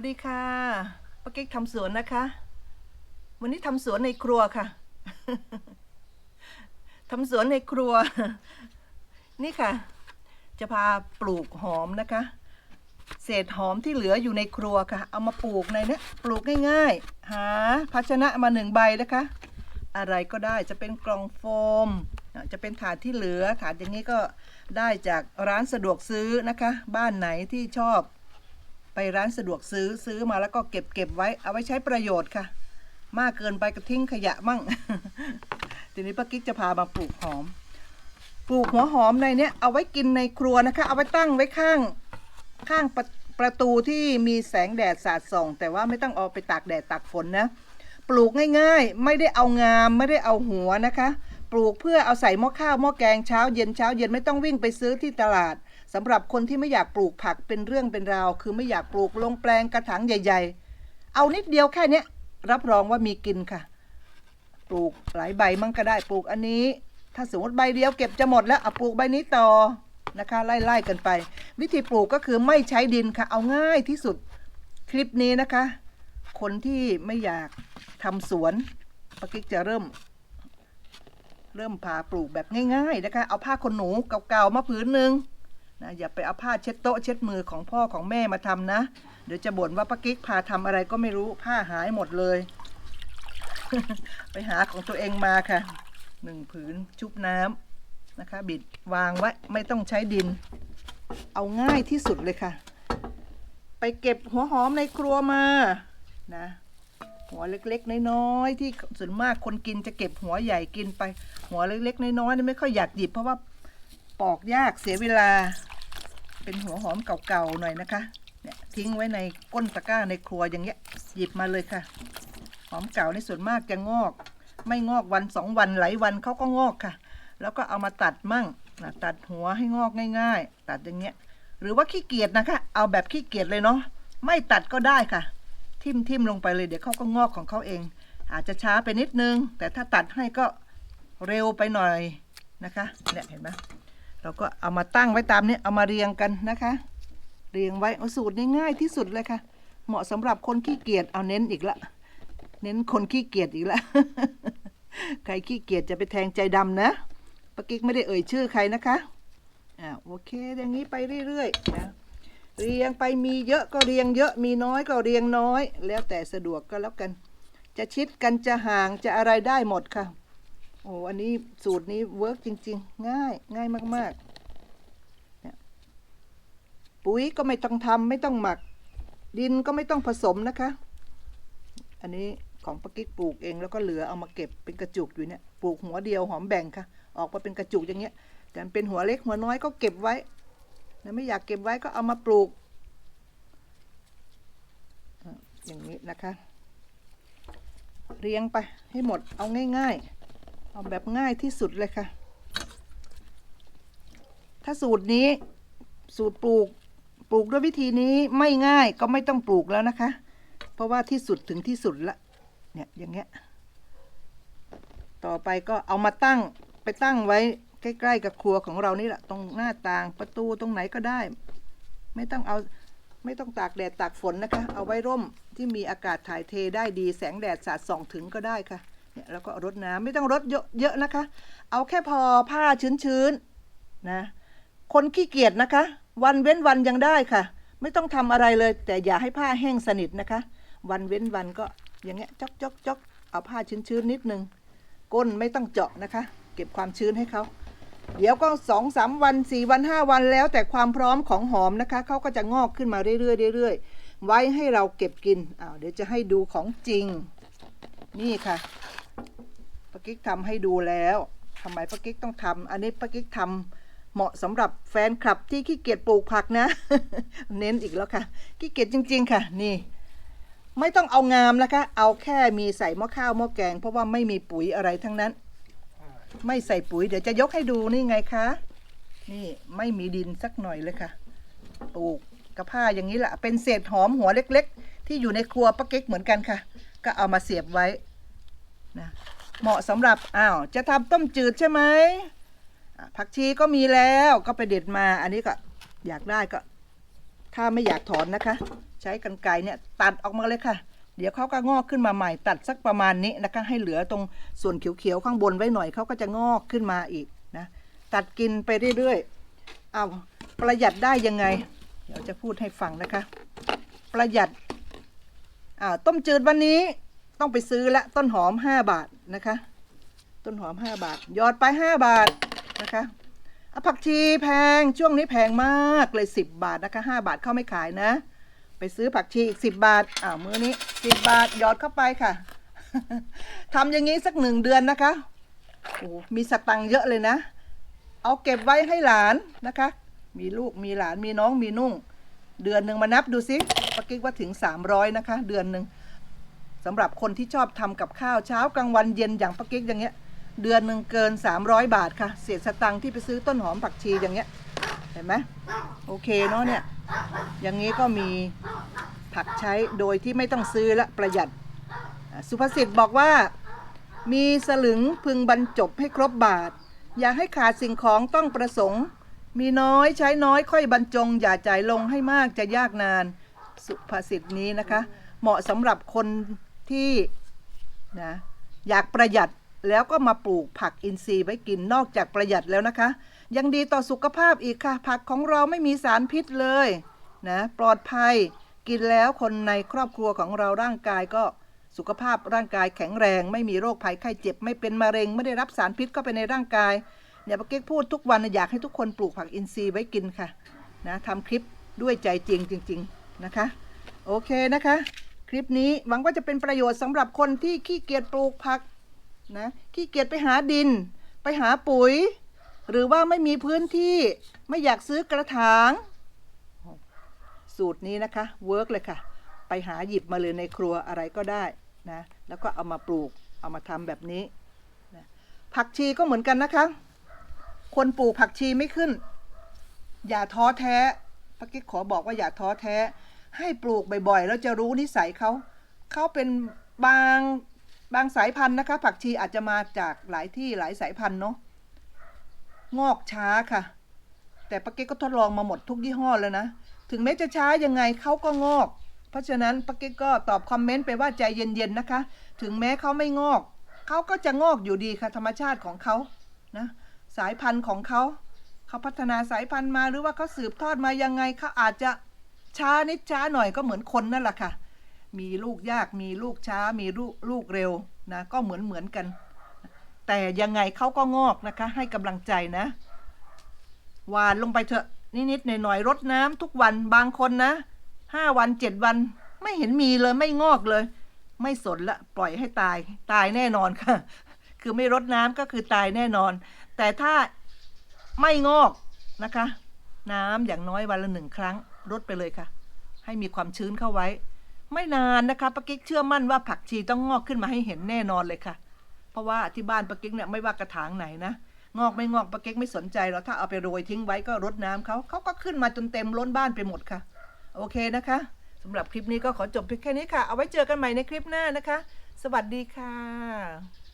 วัสดีค่ะป้าเก๊กทำสวนนะคะ วันนี้ทำสวนในครัวค่ะทำสวนในครัว นี่ค่ะ จะพาปลูกหอมนะคะ เศษหอมที่เหลืออยู่ในครัวค่ะ เอามาปลูกในนี้ปลูกง่ายๆ หาภาชนะมาหนึ่งใบนะคะ อะไรก็ได้จะเป็นกล่องโฟม จะเป็นถาดที่เหลือถาดอย่างนี้ก็ได้จากร้านสะดวกซื้อนะคะ บ้านไหนที่ชอบ ไปร้านสะดวกซื้อซื้อมาแล้วก็เก็บเก็บไว้เอาไว้ใช้ประโยชน์ค่ะ มากเกินไปก็ทิ้งขยะมั่ง ทีนี้ป้ากิ๊กจะพามาปลูกหอม ปลูกหัวหอมในเนี้ยเอาไว้กินในครัวนะคะ เอาไว้ตั้งไว้ข้างข้างประประตูที่มีแสงแดดสาดส่อง แต่ว่าไม่ต้องเอาไปตากแดดตากฝนนะ ปลูกง่ายๆ ไม่ได้เอางามไม่ได้เอาหัวนะคะ ปลูกเพื่อเอาใส่หม้อข้าวหม้อแกงเช้าเย็นเช้าเย็นไม่ต้องวิ่งไปซื้อที่ตลาด สำหรับคนที่ไม่อยากปลูกผักเป็นเรื่องเป็นราว คือไม่อยากปลูกลงแปลงกระถางใหญ่ ๆ เอานิดเดียวแค่เนี้ยรับรองว่ามีกินค่ะ ปลูกหลายใบมั่งก็ได้ปลูกอันนี้ ถ้าสมมติใบเดียวเก็บจะหมดแล้วเอาปลูกใบนี้ต่อนะคะไล่ๆกันไป วิธีปลูกก็คือไม่ใช้ดินค่ะ เอาง่ายที่สุดคลิปนี้นะคะ คนที่ไม่อยากทำสวนปากิ๊กจะเริ่ม เริ่มพาปลูกแบบง่าย ๆ นะคะ เอาผ้าขนหนูเก่าๆมาผืนหนึ่ง นะอย่าไปเอาผ้าเช็ดโต๊ะเช็ดมือของพ่อของแม่มาทำนะ เดี๋ยวจะบ่นว่าป้ากิ๊กพาทำอะไรก็ไม่รู้ผ้าหายหมดเลย ไปหาของตัวเองมาค่ะหนึ่งผืนชุบน้ำนะคะ บิดวางไว้ไม่ต้องใช้ดิน เอาง่ายที่สุดเลยค่ะ ไปเก็บหัวหอมในครัวมานะหัวเล็กๆ น้อยๆที่ส่วนมากคนกินจะเก็บหัวใหญ่กินไป หัวเล็กๆ น้อยๆนี่ไม่ค่อยอยากหยิบเพราะว่าปอกยากเสียเวลา เป็นหัวหอมเก่าๆหน่อยนะคะเนี่ยทิ้งไว้ในก้นตะกร้าในครัวอย่างเงี้ยหยิบมาเลยค่ะ หอมเก่าในส่วนมากจะงอก ไม่งอกวันสองวันหลายวันเขาก็งอกค่ะ แล้วก็เอามาตัดมั่งนะตัดหัวให้งอกง่าย ๆ ตัดอย่างเงี้ย หรือว่าขี้เกียจนะคะ เอาแบบขี้เกียจเลยเนาะไม่ตัดก็ได้ค่ะ ทิ่มทิมลงไปเลยเดี๋ยวเขาก็งอกของเขาเอง อาจจะช้าไปนิดนึง แต่ถ้าตัดให้ก็เร็วไปหน่อยนะคะเนี่ยเห็นไหม เราก็เอามาตั้งไว้ตามนี้เอามาเรียงกันนะคะ เรียงไว้เอาสูตรนี้ง่ายที่สุดเลยค่ะ เหมาะสำหรับคนขี้เกียจเอาเน้นอีกละ เน้นคนขี้เกียจอีกละใครขี้เกียจจะไปแทงใจดำนะปากิ๊กไม่ได้เอ่ยชื่อใครนะคะอ่าโอเคอย่างนี้ไปเรื่อยๆนะเรียงไปมีเยอะก็เรียงเยอะมีน้อยก็เรียงน้อย แล้วแต่สะดวกก็แล้วกัน จะชิดกันจะห่างจะอะไรได้หมดค่ะ อ้อันนี้สูตรนี้เวิร์กจริง ๆ ง่าย ง่ายมากๆเนี่ยปุ๋ยก็ไม่ต้องทำไม่ต้องหมัก ดินก็ไม่ต้องผสมนะคะ อันนี้ของปากิ๊กปลูกเองแล้วก็เหลือเอามาเก็บเป็นกระจุกอยู่เนี่ยปลูกหัวเดียวหอมแบ่งค่ะ ออกมาเป็นกระจุกอย่างเงี้ย แต่เป็นหัวเล็กหัวน้อยก็เก็บไว้แล้วไม่อยากเก็บไว้ก็เอามาปลูกอะอย่างนี้นะคะ เรียงไปให้หมดเอาง่าย ๆ เอาแบบง่ายที่สุดเลยค่ะ ถ้าสูตรนี้สูตรปลูกปลูกด้วยวิธีนี้ไม่ง่ายก็ไม่ต้องปลูกแล้วนะคะ เพราะว่าที่สุดถึงที่สุดละเนี่ยอย่างเงี้ย ต่อไปก็เอามาตั้งไปตั้งไว้ใกล้ ๆ กับครัวของเรานี่แหละตรงหน้าต่างประตูตรงไหนก็ได้ ไม่ต้องเอาไม่ต้องตากแดดตากฝนนะคะ เอาไว้ร่มที่มีอากาศถ่ายเทได้ดีแสงแดดสาดส่องถึงก็ได้ค่ะ เนี่ยแล้วก็รดน้ำไม่ต้องรดเยอะเยอะนะคะ เอาแค่พอผ้าชื้นๆนะคนขี้เกียจนะคะ วันเว้นวันยังได้ค่ะ ไม่ต้องทำอะไรเลย แต่อย่าให้ผ้าแห้งสนิทนะคะ วันเว้นวันก็อย่างเงี้ยจอกจอกจอกเอาผ้าชื้นๆนิดนึงก้นไม่ต้องเจาะนะคะ เก็บความชื้นให้เขาเดี๋ยวก็สองสามวันสี่วันห้าวันแล้วแต่ความพร้อมของหอมนะคะเขาก็จะงอกขึ้นมาเรื่อยๆเรื่อยๆไว้ให้เราเก็บกินอ้าวเดี๋ยวจะให้ดูของจริง นี่ค่ะ ป้ากิ๊กทำให้ดูแล้วทำไมป้ากิ๊กต้องทำอันนี้ป้ากิ๊กทำเหมาะสำหรับแฟนคลับที่ขี้เกียจปลูกผักนะ เน้นอีกแล้วค่ะขี้เกียจจริง ๆ ค่ะ นี่ ไม่ต้องเอางามนะคะ เอาแค่มีใส่หม้อข้าวหม้อแกง เพราะว่าไม่มีปุ๋ยอะไรทั้งนั้น ไม่ใส่ปุ๋ยเดี๋ยวจะยกให้ดูนี่ไงคะนี่ไม่มีดินสักหน่อยเลยค่ะปลูกกระผ้าอย่างนี้แหละเป็นเศษหอมหัวเล็ก ๆ ที่อยู่ในครัวป้าเก๊กเหมือนกันค่ะ ก็เอามาเสียบไว้นะ เหมาะสำหรับอ้าวจะทำต้มจืดใช่ไหมผักชีก็มีแล้วก็ไปเด็ดมา อันนี้ก็อยากได้ก็ ถ้าไม่อยากถอนนะคะ ใช้กรรไกรเนี่ยตัดออกมาเลยค่ะ เดี๋ยวเขาก็งอกขึ้นมาใหม่ ตัดสักประมาณนี้นะคะ ให้เหลือตรงส่วนเขียวๆข้างบนไว้หน่อยเขาก็จะงอกขึ้นมาอีกนะ ตัดกินไปเรื่อยๆเอาประหยัดได้ยังไง เดี๋ยวจะพูดให้ฟังนะคะ ประหยัดอ่าต้มจืดวันนี้ ต้องไปซื้อละต้นหอม 5 บาทนะคะ ต้นหอม 5 บาท ยอดไป 5 บาทนะคะผักชีแพงช่วงนี้แพงมากเลย 10 บาทนะคะ 5 บาทเข้าไม่ขายนะ ไปซื้อผักชีอีก 10 บาทอ้าวมื้อนี้ 10 บาทยอดเข้าไปค่ะทำอย่างนี้สักหนึ่งเดือนนะคะโอ้มีสตังค์เยอะเลยนะ เอาเก็บไว้ให้หลานนะคะ มีลูกมีหลานมีน้องมีนุ่ง เดือนหนึ่งมานับดูสิปกิ๊กว่าถึง 300 นะคะ เดือนหนึ่ง สำหรับคนที่ชอบทำกับข้าวเช้ากลางวันเย็นอย่างปากิ๊กอย่างเงี้ย เดือนหนึ่งเกิน 300 บาทค่ะเศษสตังค์ที่ไปซื้อต้นหอมผักชีอย่างเงี้ย เห็นไหมโอเคเนาะเนี่ย อย่างนี้ก็มีผักใช้โดยที่ไม่ต้องซื้อและประหยัด สุภาษิตบอกว่า มีสลึงพึงบรรจบให้ครบบาท อย่าให้ขาดสิ่งของต้องประสงค์ มีน้อยใช้น้อยค่อยบรรจง อย่าจ่ายลงให้มากจะยากนาน สุภาษิตนี้นะคะ เหมาะสำหรับคน ที่นะอยากประหยัดแล้วก็มาปลูกผักอินทรีย์ไว้กินนอกจากประหยัดแล้วนะคะ ยังดีต่อสุขภาพอีกค่ะ ผักของเราไม่มีสารพิษเลยนะปลอดภัยกินแล้วคนในครอบครัวของเราร่างกายก็สุขภาพร่างกายแข็งแรง ไม่มีโรคภัยไข้เจ็บ ไม่เป็นมะเร็ง ไม่ได้รับสารพิษเข้าไปในร่างกายเนี่ยปาเก๊กพูดทุกวันอยากให้ทุกคนปลูกผักอินทรีย์ไว้กินค่ะนะทำคลิปด้วยใจจริงจริง ๆ นะคะ โอเคนะคะ คลิปนี้หวังว่าจะเป็นประโยชน์สำหรับคนที่ขี้เกียจปลูกผักนะขี้เกียจไปหาดิน ไปหาปุ๋ย หรือว่าไม่มีพื้นที่ไม่อยากซื้อกระถาง สูตรนี้นะคะเวิร์กเลยค่ะ ไปหาหยิบมาเลยในครัวอะไรก็ได้นะแล้วก็เอามาปลูกเอามาทำแบบนี้นะผักชีก็เหมือนกันนะคะ คนปลูกผักชีไม่ขึ้น อย่าท้อแท้พักกิ๊กขอบอกว่าอย่าท้อแท้ ให้ปลูกบ่อยๆ แล้วจะรู้นิสัยเขา เขาเป็นบางบางสายพันธุ์นะคะ ผักชีอาจจะมาจากหลายที่หลายสายพันธุ์เนาะ งอกช้าค่ะ แต่ปักเก๊กก็ทดลองมาหมดทุกยี่ห้อแล้วนะ ถึงแม้จะช้ายังไงเขาก็งอก เพราะฉะนั้นปักเก๊กก็ตอบคอมเมนต์ไปว่าใจเย็นๆนะคะ ถึงแม้เขาไม่งอก เขาก็จะงอกอยู่ดีค่ะธรรมชาติของเขา นะ สายพันธุ์ของเขา เขาพัฒนาสายพันธุ์มาหรือว่าเขาสืบทอดมายังไงเขาอาจจะ ช้านิดช้าหน่อยก็เหมือนคนนั่นแหละค่ะ มีลูกยากมีลูกช้ามีลูกลูกเร็วนะก็เหมือนเหมือนกัน แต่ยังไงเขาก็งอกนะคะ ให้กำลังใจนะหวานลงไปเถอะนิดๆหน่อยๆรดน้ำทุกวันบางคนนะห้าวันเจ็ดวัน ไม่เห็นมีเลยไม่งอกเลย ไม่สนละปล่อยให้ตาย ตายแน่นอนค่ะ คือไม่รดน้ำก็คือตายแน่นอน แต่ถ้าไม่งอกนะคะ น้ำอย่างน้อยวันละหนึ่งครั้ง รดไปเลยค่ะ ให้มีความชื้นเข้าไว้ ไม่นานนะคะปากิ๊กเชื่อมั่นว่าผักชีต้องงอกขึ้นมาให้เห็นแน่นอนเลยค่ะ เพราะว่าที่บ้านปากิ๊กเนี่ยไม่ว่ากระถางไหนนะงอกไม่งอกปากิ๊กไม่สนใจหรอกถ้าเอาไปโรยทิ้งไว้ก็รดน้ำเขาเขาก็ขึ้นมาจนเต็มล้นบ้านไปหมดค่ะ โอเคนะคะสำหรับคลิปนี้ก็ขอจบเพียงแค่นี้ค่ะ เอาไว้เจอกันใหม่ในคลิปหน้านะคะ สวัสดีค่ะ